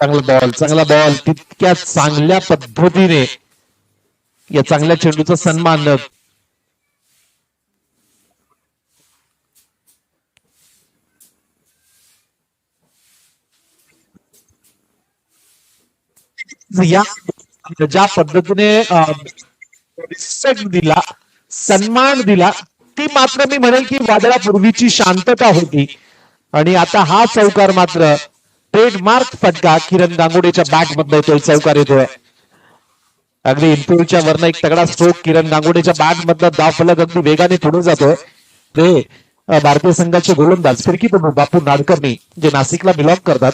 चांगला बॉल चांगला बॉल तितक्या चांगल्या पद्धतीने या चांगल्या चेंडूचा सन्मान या ज्या पद्धतीने रिस्पेक्ट दिला सन्मान दिला ती मात्र मी म्हणेल की वादळापूर्वीची शांतता होती. आणि आता हा चौकार मात्र ट्रेडमार्क फटका किरण गांगुडेच्या बॅट मधनं येतोय चौकार येतोय अगदी इनपुटच्या वरनं एक तगडा स्ट्रोक किरण गांगुडेच्या बॅट मधनं धाव फलक अगदी वेगाने पुढे जातोय. ते भारतीय संघाचे गोलंदाज फिरकीपटू बापू नाडकर्णी जे नाशिकला बिलॉंग करतात.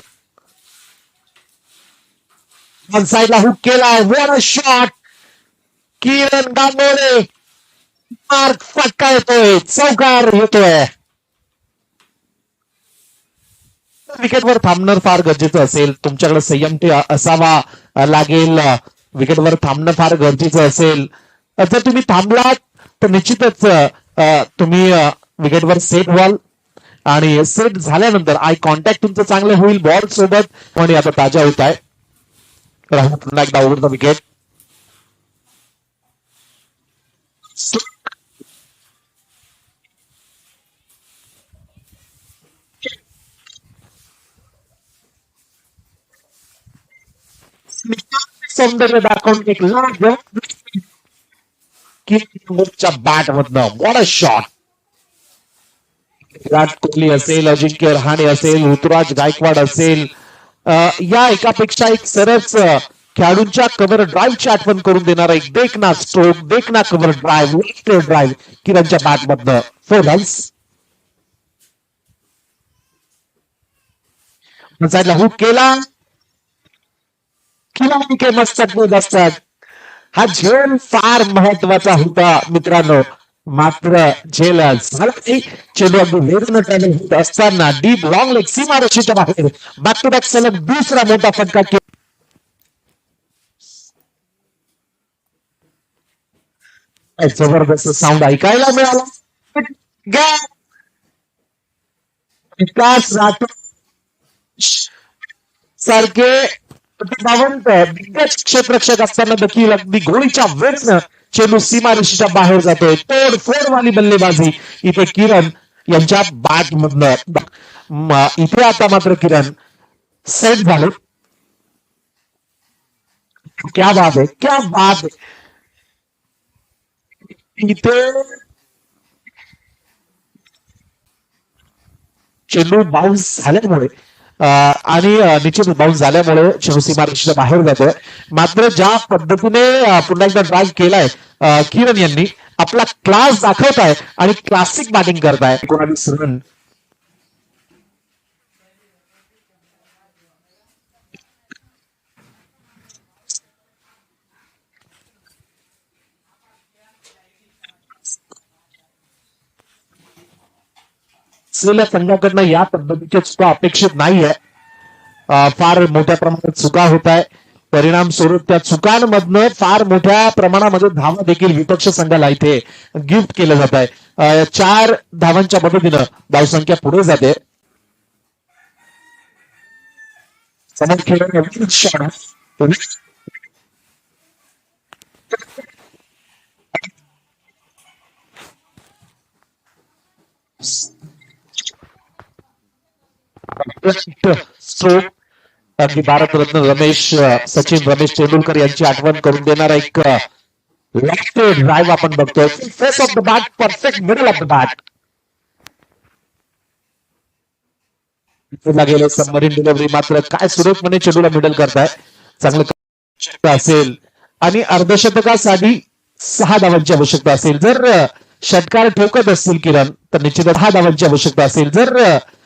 वन हुक केलाय वर शॉट किरण गांगोळे मार्क फटका येतोय. चौकार येतोय. विकेटवर थांबणं फार गरजेचं असेल तुमच्याकडे संयम असावा लागेल. विकेटवर थांबणं फार गरजेचं असेल. जर तुम्ही थांबलात तर निश्चितच तुम्ही विकेटवर सेट व्हाल आणि सेट झाल्यानंतर आय कॉन्टॅक्ट तुमचं चांगलं होईल बॉल सोबत. पण आता ताज्या होत आहे. राहुल पुन्हा एकदा द विकेट सौंदर्य दाखवून एक लाख बॅट मधनं what a shot Virat Kohli असेल अजिंक्य रहाणे असेल ऋतुराज गायकवाड असेल या एकापेक्षा एक सरस खेळाडूंच्या कव्हर ड्राईव्हची आठवण करून देणारा एक देखना स्ट्रोक देखना कव्हर ड्राईव्ह ड्राईव्ह किरणच्या बॅट मधनं फोर रन्स साईडला हुक केला. खिलाडी के मस्तक में असतात. हा झेल फार महत्त्वाचा होता मित्रांनो. मात्र झेल झाला नाही होत असताना डीप लॉंग लेग सीमा रशीच्या बाहेर बॅक टू बॅक सलग दुसरा मोठा फटका जबरदस्त साऊंड ऐकायला मिळाला. विकास राठोड. सारखे बावंत दिग्गज क्षेत्रक्षक असताना देखील अगदी गोळीच्या वेळेनं चेंडू सीमारेषेच्या बाहेर जातोय. तोडफोड वाली बल्लेबाजी. इथे किरण यांच्या बॅट मधनं इथे आता मात्र किरण सेट झाले. क्या बात आहे क्या बात आहे इथे चेंडू बाउन्स झाल्यामुळे आणि निश्चित बाउन्स झाल्यामुळे चेंडू सीमारेषेच्या बाहेर जातोय. मात्र ज्या पद्धतीने पुन्हा एकदा ड्राईव्ह केलाय किरण यांनी आपला क्लास दाखवताय आणि क्लासिक बॅटिंग करताय. एकोणावीस रन असलेल्या संघाकडनं या पद्धतीच्या चुका अपेक्षित नाहीये. फार मोठ्या प्रमाणात चुका होत आहे परिणाम स्वरूप त्या चुकांमधनं फार मोठ्या प्रमाणामध्ये धावा देखील विपक्ष संघाला इथे गिफ्ट केलं जात आहे चार धावांच्या मदतीनं धावसंख्या पुढे जाते. समोर खेळ शॉट स्ट्रोक अगदी भारतरत्न रमेश सचिन रमेश तेंडुलकर यांची आठवण करून देणारा एक ड्राईव्ह आपण बघतोय. Face of the bat perfect middle of the bat गेले सबमरीन डिलिव्हरी मात्र काय सुरेखपणे चेंडूला मिडल करताय. चांगलं असेल. आणि अर्धशतकासाठी सहा धावांची आवश्यकता असेल. जर षटकार ठोकत असतील किरण तर निश्चितच दहा धावांची आवश्यकता असेल. जर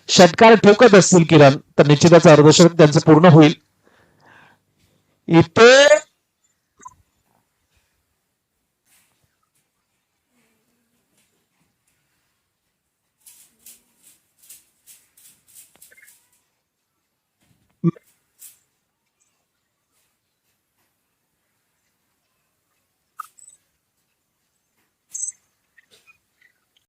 षटकार ठोकत असतील किरण तर निश्चितच अर्धशतक त्यांचं पूर्ण होईल. इथे